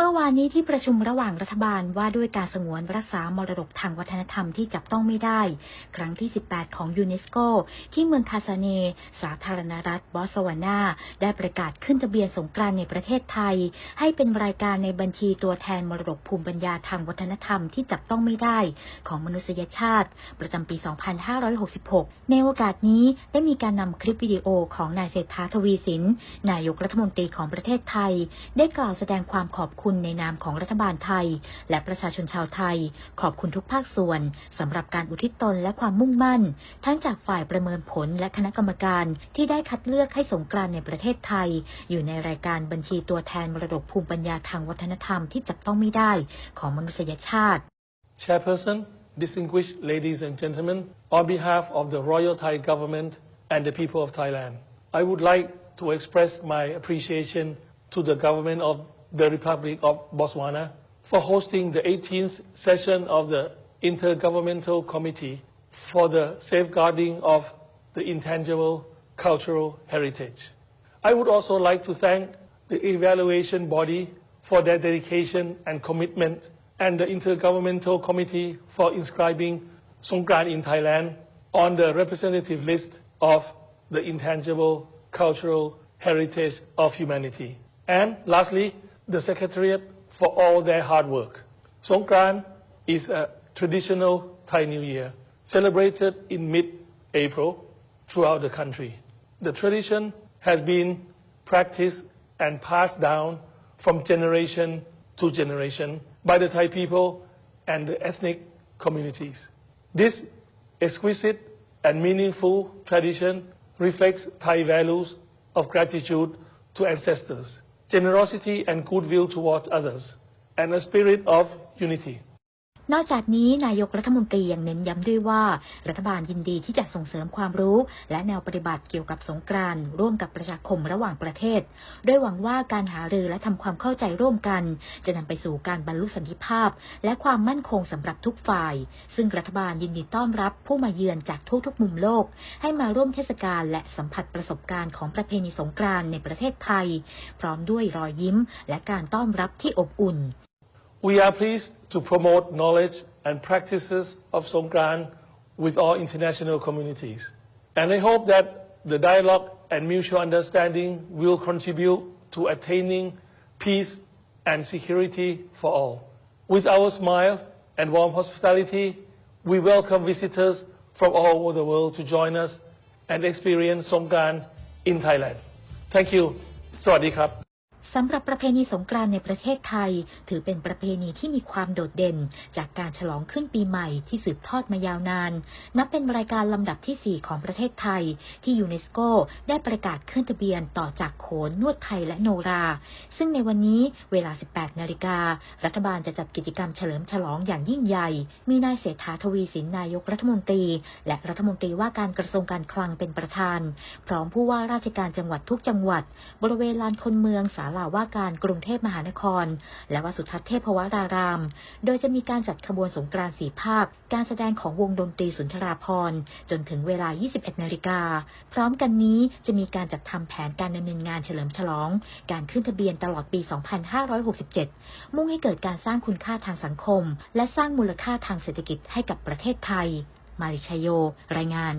เมื่อวานนี้ที่ประชุมระหว่างรัฐบาลว่าด้วยการสงวนรักษามรดกทางวัฒนธรรมที่จับต้องไม่ได้ ครั้งที่ 18 ของยูเนสโก ที่เมืองคาซาเน สาธารณรัฐบอสวานาได้ประกาศขึ้นทะเบียนสงกรานในประเทศไทย ให้เป็นรายการในบัญชีตัวแทนมรดกภูมิปัญญาทางวัฒนธรรมที่จับต้องไม่ได้ของมนุษยชาติ ประจำปี 2566 ในโอกาสนี้ได้มีการนำคลิปวิดีโอของนายเศรษฐาทวีสินนายกรัฐมนตรีของประเทศไทย ได้กล่าวแสดงความขอบคุณในนามของรัฐบาลไทย และประชาชนชาวไทย ขอบคุณทุกภาคส่วนสำหรับการอุทิศตนและความมุ่งมั่น ทั้งจากฝ่ายประเมินผลและคณะกรรมการที่ได้คัดเลือกให้สงกรานในประเทศไทย อยู่ในรายการบัญชีตัวแทนมรดกภูมิปัญญาทางวัฒนธรรมที่จับต้องไม่ได้ของมนุษยชาติ Chairperson, distinguished ladies and gentlemen, on behalf of the Royal Thai government and the people of Thailand, I would like to express my appreciation to the government of the Republic of Botswana for hosting the 18th session of the Intergovernmental Committee for the Safeguarding of the Intangible Cultural Heritage. I would also like to thank the evaluation body for their dedication and commitment and the Intergovernmental Committee for inscribing Songkran in Thailand on the representative list of the intangible cultural heritage of humanity. And lastly, the Secretariat for all their hard work. Songkran is a traditional Thai New Year celebrated in mid-April throughout the country. The tradition has been practiced and passed down from generation to generation by the Thai people and the ethnic communities. This exquisite and meaningful tradition reflects Thai values of gratitude to ancestors, generosity and goodwill towards others, and a spirit of unity. นอกจากนี้นายกรัฐมนตรียังเน้นย้ำด้วยว่า รัฐบาลยินดีที่จะส่งเสริมความรู้ และแนวปฏิบัติเกี่ยวกับสงกรานต์ร่วมกับประชาคมระหว่างประเทศ โดยหวังว่าการหารือและทำความเข้าใจร่วมกัน จะนำไปสู่การบรรลุสันติภาพ และความมั่นคงสำหรับทุกฝ่าย ซึ่งรัฐบาลยินดีต้อนรับผู้มาเยือนจากทุกๆมุมโลก ให้มาร่วมเทศกาลและสัมผัสประสบการณ์ของประเพณีสงกรานต์ในประเทศไทย พร้อมด้วยรอยยิ้ม และการต้อนรับที่อบอุ่น We are pleased to promote knowledge and practices of Songkran with all international communities. And I hope that the dialogue and mutual understanding will contribute to attaining peace and security for all. With our smile and warm hospitality, we welcome visitors from all over the world to join us and experience Songkran in Thailand. Thank you. สวัสดีครับ สำหรับประเพณีสงกรานต์ในประเทศไทย ถือเป็นประเพณีที่มีความโดดเด่น จากการฉลองขึ้นปีใหม่ที่สืบทอดมายาวนาน นับเป็นรายการลำดับที่ 4 ของประเทศไทย ที่ยูเนสโกได้ประกาศขึ้นทะเบียนต่อจากโขนนวดไทยและโนรา ซึ่งในวันนี้เวลา 18 นาฬิกา รัฐบาลจะจัดกิจกรรมเฉลิมฉลองอย่างยิ่งใหญ่ มีนายเศรษฐาทวีสินนายกรัฐมนตรี และรัฐมนตรีว่าการกระทรวงการคลังเป็นประธาน พร้อมผู้ว่าราชการจังหวัดทุกจังหวัด บริเวณลานคนเมืองศาลาว่าการกรุงเทพมหานคร และวัดสุทัศน์เทพวราราม โดยจะมีการจัดขบวนสงกรานต์สีภาพ การแสดงของวงดนตรีสุนทราพรณ์จนถึงเวลา 21 นาฬิกา พร้อมกันนี้จะมีการจัดทำแผนการดำเนินงานเฉลิมฉลอง การขึ้นทะเบียนตลอดปี 2567 มุ่งให้เกิดการสร้างคุณค่าทางสังคม และสร้างมูลค่าทางเศรษฐกิจให้กับประเทศไทย มาริชยโย รายงาน